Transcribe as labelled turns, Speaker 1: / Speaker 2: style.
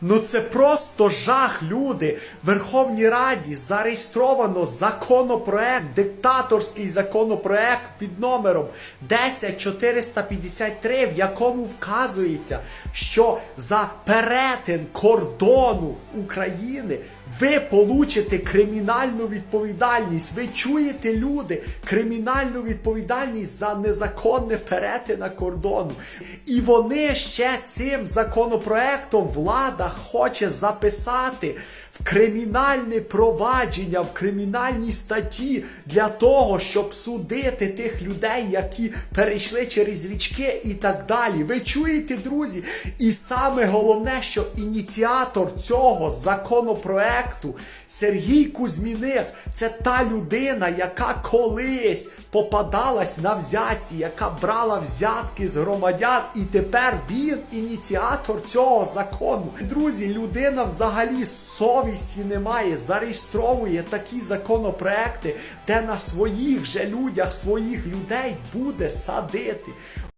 Speaker 1: Ну це просто жах, люди. Верховній Раді зареєстровано законопроект, диктаторський законопроект під номером 10453, в якому вказується, що за перетин кордону України ви получите кримінальну відповідальність. Ви чуєте, люди, кримінальну відповідальність за незаконне перетина кордону. І вони ще цим законопроектом влада хоче записати в кримінальне провадження, в кримінальній статті для того, щоб судити тих людей, які перейшли через річки і так далі. Ви чуєте, друзі? І саме головне, що ініціатор цього законопроекту Сергій Кузьміних це та людина, яка колись попадалась на взятці, яка брала взятки з громадян, і тепер він ініціатор цього закону. Друзі, людина взагалі совісті немає, зареєстровує такі законопроекти, де на своїх же людях, своїх людей буде садити.